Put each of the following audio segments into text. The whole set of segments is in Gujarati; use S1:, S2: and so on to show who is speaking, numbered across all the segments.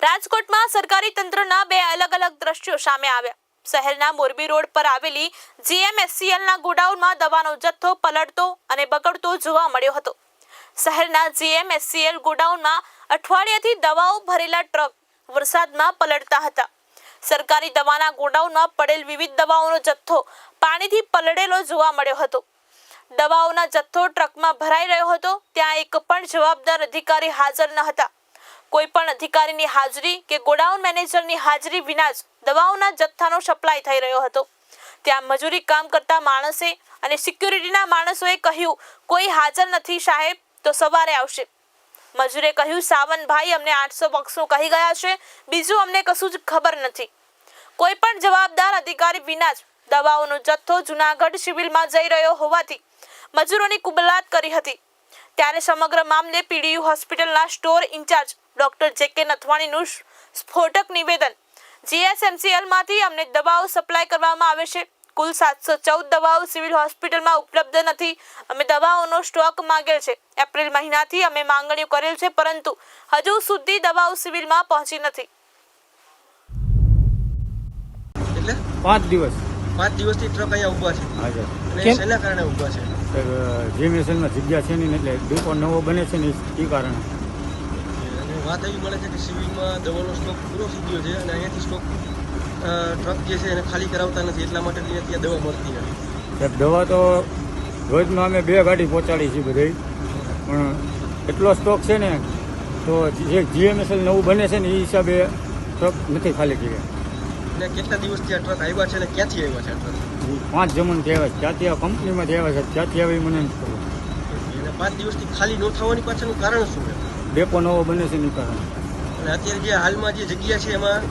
S1: રાજકોટમાં સરકારી તંત્રના બે અલગ અલગ દ્રશ્યો સામે આવ્યા. શહેરના મોરબી રોડ પર આવેલી જીએમએસસીએલના ગોડાઉનમાં દવાનો જથ્થો પલટતો અને બગડતો જોવા મળ્યો હતો. શહેરના જીએમએસસીએલ ગોડાઉનમાં અઠવાડિયાથી દવાઓ ભરેલા ટ્રક વરસાદમાં પલટતા હતા. સરકારી દવાના ગોડાઉનમાં પડેલ વિવિધ દવાઓનો જથ્થો પાણીથી પલળેલો જોવા મળ્યો હતો. દવાઓના જથ્થો ટ્રકમાં ભરાઈ રહ્યો હતો, ત્યાં એક પણ જવાબદાર અધિકારી હાજર ન હતા. કોઈ પણ અધિકારીની હાજરી કે ગોડાઉન મેનેજરની હાજરી વિના જ દવાઓના જથ્થાનો સપ્લાય થઈ રહ્યો હતો. ત્યાં મજૂરી કામ કરતા માણસે અને સિક્યુરિટીના માણસોએ કહ્યું, કોઈ હાજર નથી સાહેબ, તો સવારે આવશે. મજૂરે કહ્યું, સાવનભાઈ, અમને આઠસો બક્સો કહી ગયા છે, બીજું અમને કશું જ ખબર નથી. કોઈ પણ જવાબદાર અધિકારી વિના જ દવાઓનો જથ્થો જુનાગઢ સિવિલમાં જઈ રહ્યો હોવાથી મજૂરોની કુબલાત કરી હતી. ત્યારે સમગ્ર મામલે પીડીયુ હોસ્પિટલના સ્ટોર ઇન્ચાર્જ ડોક્ટર જે કે નથવાણીનું સ્ફોટક નિવેદન. જીએસએમસીએલમાંથી અમને દવાઓ સપ્લાય કરવામાં આવે છે. કુલ સાતસો ચૌદ દવાઓ સિવિલ હોસ્પિટલમાં ઉપલબ્ધ નથી. અમે દવાઓનો સ્ટોક માંગેલ છે. એપ્રિલ મહિનાથી અમે માંગણીઓ કરેલ છે પરંતુ હજુ સુધી દવાઓ સિવિલમાં પહોંચી નથી.
S2: એટલે?
S3: પાંચ દિવસ.
S2: પાંચ દિવસથી ટ્રક અહીંયા ઊભા છે. અને શેના કારણે ઊભા છે?
S3: જીએમએસએલમાં જગ્યા છે નહીં એટલે ડેપો નવો બને છે ને એ કારણે.
S2: વાત એવી મળે છે કે સિવિલમાં દવાનો સ્ટોક પૂરો થઈ ગયો છે અને અહીંયાથી સ્ટોક ટ્રક જે છે એને ખાલી કરાવતા નથી એટલા માટે અહીંયા ત્યાં દવા મળતી નથી.
S3: દવા તો રોજમાં અમે બે ગાડી પહોંચાડી છીએ બધી પણ એટલો સ્ટોક છે ને તો જે જીએમએસએલ નવું બને છે ને એ હિસાબે ટ્રક નથી ખાલી કર્યા
S2: અને કેટલા દિવસથી આ ટ્રક આવ્યા છે અને ક્યાંથી આવ્યા છે ટ્રક
S3: પાંચ જમણથી આવ્યા છે. ક્યાંથી આ કંપનીમાંથી આવ્યા છે? ક્યાંથી આવી મને
S2: પાંચ દિવસથી ખાલી ન થવાની પાછળનું કારણ શું છે?
S3: ડેપો નવો બને છે ને એ કારણે.
S2: અને અત્યારે જે હાલમાં જે જગ્યા છે એમાં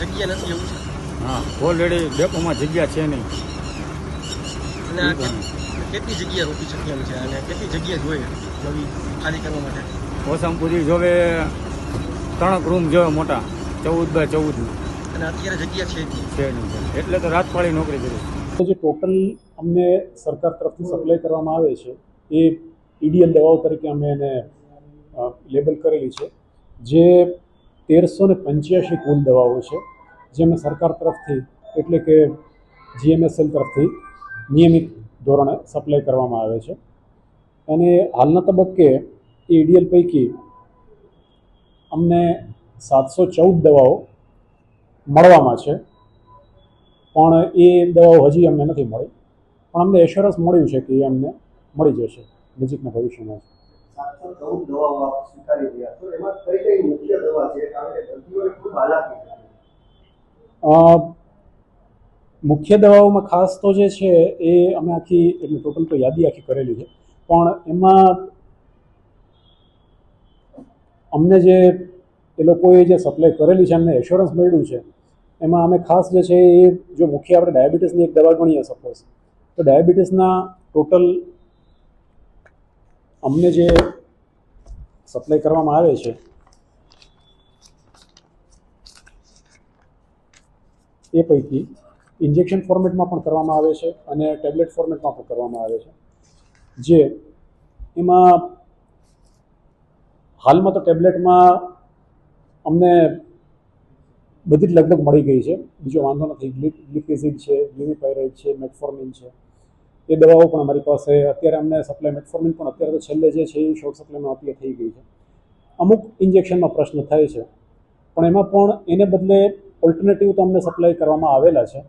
S2: જગ્યા નથી એવું છે?
S3: હા ઓલરેડી ડેપોમાં જગ્યા છે નહીં.
S2: અને કેટલી જગ્યા રોકી શકીએ એમ છે? અને કેટલી જગ્યા જોઈએ નવી ખાલી કરવા માટે?
S3: ઓસમપુરી જોવે ત્રણક રૂમ જોવે મોટા ચૌદ બાય ચૌદનું
S2: અને અત્યારે જગ્યા છે
S3: છે નહીં એટલે તો રાતપાળી નોકરી કરી
S4: જે ટોટલ અમને સરકાર તરફથી સપ્લાય કરવામાં આવે છે એ ઈડીએલ દવાઓ તરીકે અમે એને લેબલ કરેલી છે, જે તેરસો ને પંચ્યાસી કુલ દવાઓ છે, જે અમે સરકાર તરફથી, એટલે કે જીએમએસએલ તરફથી નિયમિત ધોરણે સપ્લાય કરવામાં આવે છે. અને હાલના તબક્કે એ ઈડીએલ પૈકી અમને સાતસો ચૌદ દવાઓ મળવામાં છે. પણ એ દવાઓ હજી અમને નથી મળી. પણ અમને એશ્યોરન્સ મળ્યું છે કે એ અમને મળી જશે નજીકના ભવિષ્યમાં.
S5: ચૌદ દવાઓ આપ સ્વીકારી રહ્યા છો. એમાં કઈ કઈ મુખ્ય દવા છે? કારણ કે દર્દીઓને ખૂબ હાલાકી
S4: મુખ્ય દવાઓમાં ખાસ તો જે છે એ અમે આખી, એટલે ટોટલ તો યાદી આખી કરેલી છે. પણ એમાં અમને જે એ લોકોએ જે સપ્લાય કરેલી છે અમને એશ્યોરન્સ મળ્યું છે, એમાં અમે ખાસ જે છે એ, જો મુખ્ય આપણે ડાયાબિટીસની એક દવા ગણીએ સપોઝ તો ડાયાબિટીસના ટોટલ અમને જે સપ્લાય કરવામાં આવે છે. એ પૈકી ઇન્જેક્શન ફોર્મેટમાં પણ કરવામાં આવે છે અને ટેબ્લેટ ફોર્મેટમાં પણ કરવામાં આવે છે. જે એમાં હાલમાં તો ટેબ્લેટમાં અમને બધી જ લગભગ મળી ગઈ છે. બીજો વાંધો નથી. ગ્લિપ ગ્લિફેઝિડ છે ગ્લિમિપાયરાઇડ છે, મેટફોર્મિન છે. એ દવાઓ પણ અમારી પાસે અત્યારે અમને સપ્લાય મેટફોર્મિન પણ અત્યારે તો છેલ્લે જે છે એ શોર્ટ સપ્લાયમાં અપ્લાય થઈ ગઈ છે. અમુક ઇન્જેક્શનમાં પ્રશ્ન થાય છે, પણ એમાં પણ એને બદલે ઓલ્ટરનેટિવ તો અમને સપ્લાય કરવામાં આવેલા છે.